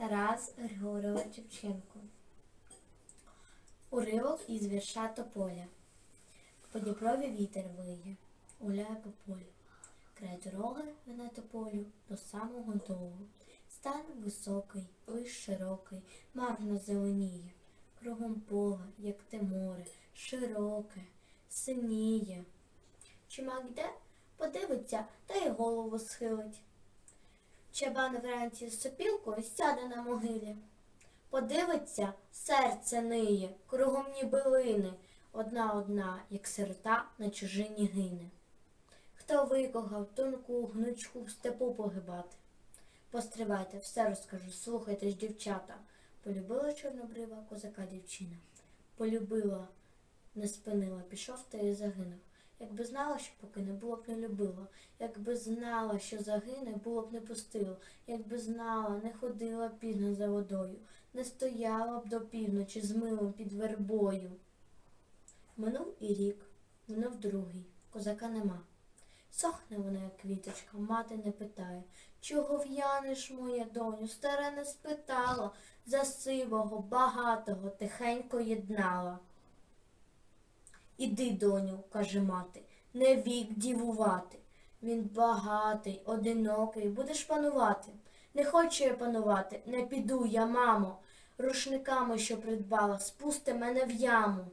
Тарас Григорович Шевченко. Уривок із вірша Тополя. По Дніпрові вітер виє, гуляє по полю. Край дороги вона тополю до самого долу. Стан високий, лиш широкий, марно зеленіє. Кругом поле, як те море, широке, синіє. Чумак йде, подивиться та й голову схилить. Чабан вранці з сопілкою сяде на могилі. Подивиться, серце ниє, кругом ніби лини, одна одна, як сирота на чужині гине. Хто викохав тонку гнучку в степу погибати? Постривайте, все розкажу, слухайте ж, дівчата. Полюбила чорнобрива козака дівчина. Полюбила, не спинила, пішов та й загинув. Якби знала, що поки не було б не любила, якби знала, що загине, було б не пустила, якби знала, не ходила пізно за водою, не стояла б до півночі з милом під вербою. Минув і рік, минув другий, козака нема. Сохне вона, як квіточка, мати не питає, чого в'янеш, моя доню, стара не спитала, за сивого, багатого тихенько єднала. Іди, доню, каже мати, не вік дівувати. Він багатий, одинокий, будеш панувати. Не хочу я панувати, не піду я, мамо. Рушниками, що придбала, спусти мене в яму.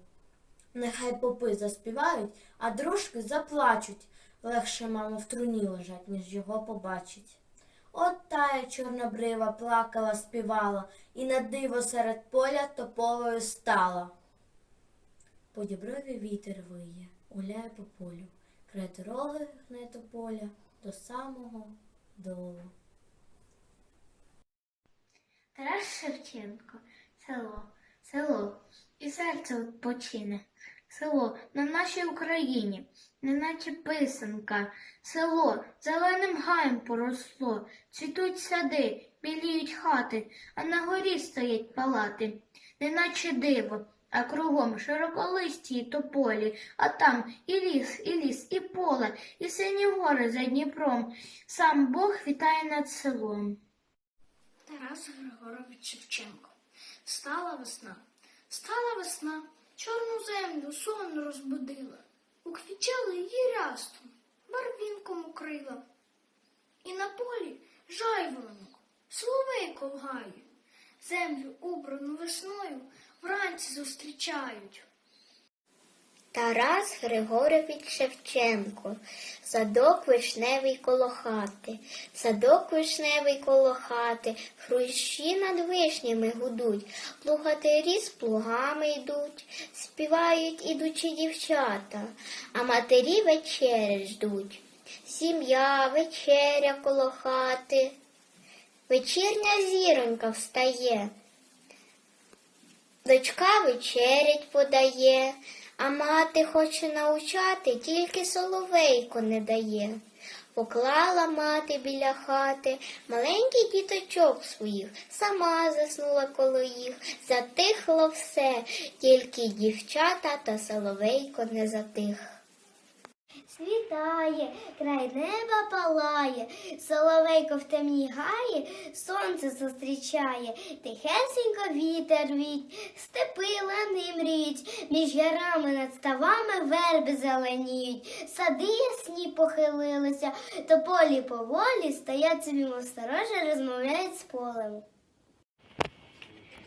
Нехай попи заспівають, а дружки заплачуть. Легше, мамо, в труні лежать, ніж його побачить. От тая чорнобрива плакала, співала, і на диво серед поля тополею стала. По діброві вітер виє, гуляє по полю, край дороги гне тополя до самого долу. Тарас Шевченко, село, село, і серце відпочине. Село. На нашій Україні, неначе писанка. Село. Зеленим гаєм поросло, цвітуть сади, біліють хати, а на горі стоять палати, неначе диво, а кругом широколисті й тополі, а там і ліс, і ліс, і поле, і сині гори за Дніпром. Сам Бог вітає над селом. Тарас Григорович Шевченко. Стала весна, стала весна, чорну землю сон розбудила, уквічала її рястом, барвінком укрила. І на полі жайворонок, соловейко лгає, землю убрану весною вранці зустрічають. Тарас Григорович Шевченко, садок вишневий коло хати, садок вишневий коло хати, хрущі над вишнями гудуть, плугатирі з плугами йдуть, співають ідучі дівчата, а матері вечері ждуть. Сім'я, вечеря коло хати. Вечірня зіронька встає. Дочка вечерять подає, а мати хоче научати, тільки соловейко не дає. Поклала мати біля хати маленький діточок своїх, сама заснула коло їх, затихло все, тільки дівчата та соловейко не затих. Світає, край неба палає, соловейко в темній гаї, сонце зустрічає, тихесенько вітер віть, степи лани мріють, між ярами над ставами верби зеленіють, сади ясні похилилися, то полі поволі стоять собі мов сторожі, розмовляють з полем.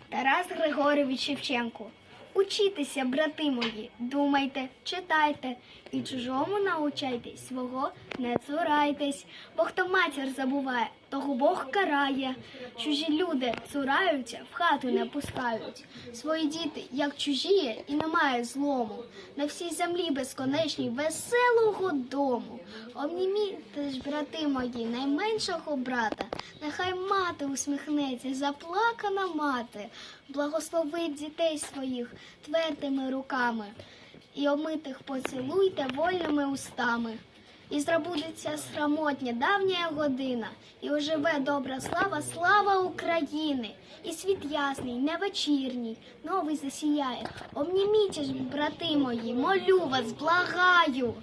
Тарас Григорович Шевченко. Учітеся, брати мої, думайте, читайте і чужому научайтесь, свого не цурайтесь, бо хто матір забуває, того Бог карає. Чужі люди цураються, в хату не пускають. Свої діти, як чужі, і немає злому. На всій землі безконечній веселого дому. Обніміте ж, брати мої, найменшого брата. Нехай мати усміхнеться, заплакана мати, благословить дітей своїх твердими руками, і омитих поцілуйте вольними устами. І зробудеться срамотня давня година, і оживе добра слава, слава України, і світ ясний, не вечірній, новий засіяє. Обніміть ж, брати мої, молю вас, благаю.